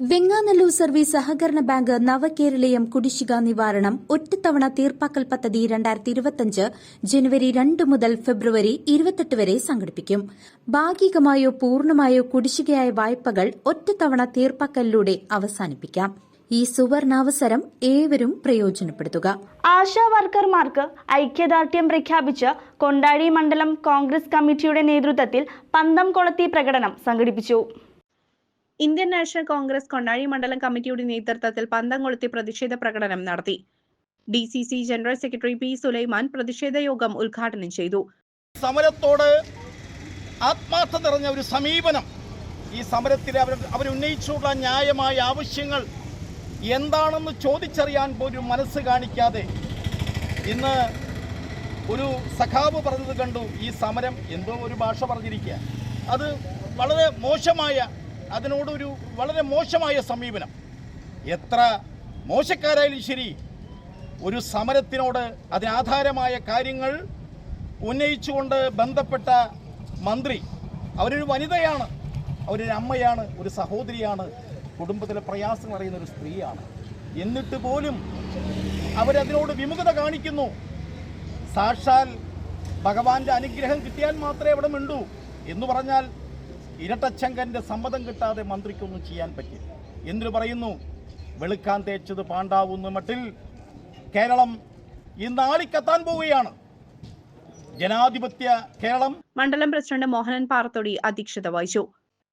Venganallur service സഹകരണ bank Navakeraleeyam കുടിശ്ശിക നിവാരണം ഒറ്റത്തവണ തീർപ്പാക്കൽ പദ്ധതി രണ്ടായിരത്തി ഇരുപത്തിയഞ്ച് ജനുവരി രണ്ട് മുതൽ ഫെബ്രുവരി ഇരുപത്തെട്ട് വരെ സംഘടിപ്പിക്കും. ഭാഗികമായോ പൂർണമായോ കുടിശ്ശികയായ വായ്പകൾ ഒറ്റത്തവണ തീർപ്പാക്കലിലൂടെ അവസാനിപ്പിക്കാം. ഈ സുവർണാവസരം ഏവരും പ്രയോജനപ്പെടുത്തുക. ആശാ വർക്കർമാർക്ക് ഐക്യദാർഢ്യം പ്രഖ്യാപിച്ച് കൊണ്ടാടി മണ്ഡലം കോൺഗ്രസ് കമ്മിറ്റിയുടെ നേതൃത്വത്തിൽ പന്തം കൊളത്തി പ്രകടനം സംഘടിപ്പിച്ചു. ഇന്ത്യൻ നാഷണൽ കോൺഗ്രസ് കൊണ്ടാഴി മണ്ഡലം കമ്മിറ്റിയുടെ നേതൃത്വത്തിൽ പന്തം കൊളുത്തി പ്രതിഷേധ പ്രകടനം നടത്തി. D C C general secretary P Sulaiman പ്രതിഷേധ യോഗം ഉദ്ഘാടനം ചെയ്തു. സമരത്തോട് ആത്മാർത്ഥ നിറഞ്ഞ ഒരു സമീപനം ഈ സമരത്തിൽ അവർ അവരുന്നയിച്ചുള്ള ന്യായമായ ആവശ്യങ്ങൾ എന്താണെന്ന് ചോദിച്ചറിയാൻ പോലും മനസ്സ് കാണിക്കാതെ ഇന്ന് ഒരു സഖാവ് പറഞ്ഞത് കണ്ടു. ഈ സമരം എന്തോ ഒരു ഭാഷ പറഞ്ഞിരിക്കുക അത് വളരെ മോശമായ അതിനോടൊരു വളരെ മോശമായ സമീപനം. എത്ര മോശക്കാരായാലും ശരി ഒരു സമരത്തിനോട് അതിനാധാരമായ കാര്യങ്ങൾ ഉന്നയിച്ചുകൊണ്ട് ബന്ധപ്പെട്ട മന്ത്രി അവരൊരു വനിതയാണ് അവരൊരു അമ്മയാണ് ഒരു സഹോദരിയാണ് കുടുംബത്തിലെ പ്രയാസങ്ങൾ അറിയുന്ന ഒരു സ്ത്രീയാണ്. എന്നിട്ട് പോലും അവരതിനോട് വിമുഖത കാണിക്കുന്നു. സാക്ഷാൽ ഭഗവാന്റെ അനുഗ്രഹം കിട്ടിയാൽ മാത്രമേ അവിടെ മിണ്ടൂ എന്ന് പറഞ്ഞാൽ ഇരട്ടച്ചങ്കന്റെ സമ്മതം കിട്ടാതെ മന്ത്രിക്കൊന്നും ചെയ്യാൻ പറ്റില്ല. എന്നിട്ട് പറയുന്നു വെളുക്കാൻ തേച്ചത് പാണ്ടാവുന്ന മട്ടിൽ കേരളം ഇന്ന് ആളിക്കത്താൻ പോവുകയാണ്. ജനാധിപത്യ കേരളം. മണ്ഡലം പ്രസിഡന്റ് മോഹനൻ പാറത്തൊടി അധ്യക്ഷത വഹിച്ചു.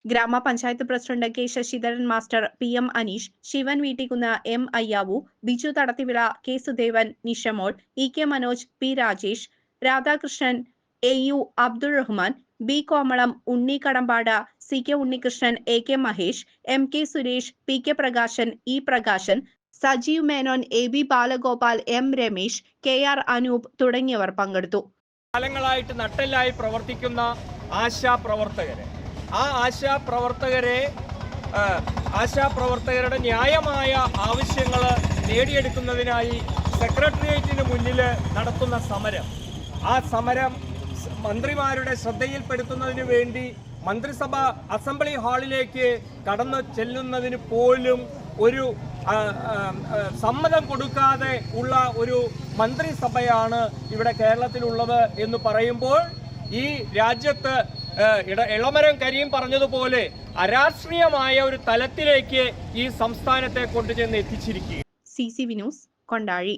ഗ്രാമപഞ്ചായത്ത് president K Sasidharan master P M Aneesh Sivan Veettikkunnu M Ayyavu Biju Thadathivila K Sudevan Nishamol E K Manoj P Rajesh Radhakrishnan A U Abdul Rahman B Komalam Unni Kadambad C K Unnikrishnan A K Mahesh M K Suresh P K Prakashan E Prakashan Sajeev Menon A B Balagopal M Ramesh K R Anoop തുടങ്ങിയവർ പങ്കെടുത്തു. കാലങ്ങളായിട്ട് നട്ടെല്ലായി പ്രവർത്തിക്കുന്ന ആശാ പ്രവർത്തകരെ. ആ ആശാ പ്രവർത്തകരെ ആശാ പ്രവർത്തകരുടെ ന്യായമായ ആവശ്യങ്ങൾ നേടിയെടുക്കുന്നതിനായി സെക്രട്ടേറിയറ്റിന് മുന്നിൽ നടത്തുന്ന സമരം. ആ സമരം മന്ത്രിമാരുടെ ശ്രദ്ധയിൽപ്പെടുത്തുന്നതിന് വേണ്ടി മന്ത്രിസഭ അസംബ്ലി ഹാളിലേക്ക് കടന്നു ചെല്ലുന്നതിന് പോലും ഒരു സമ്മതം കൊടുക്കാതെ ഉള്ള ഒരു മന്ത്രിസഭയാണ് ഇവിടെ കേരളത്തിലുള്ളത് എന്ന് പറയുമ്പോൾ ഈ രാജ്യത്ത് ഇളമരം കരീം പറഞ്ഞതുപോലെ അരാഷ്ട്രീയമായ ഒരു തലത്തിലേക്ക് ഈ സംസ്ഥാനത്തെ കൊണ്ടുചെന്ന് എത്തിച്ചിരിക്കുക സി സി വിനൂസ് കൊണ്ടാഴി.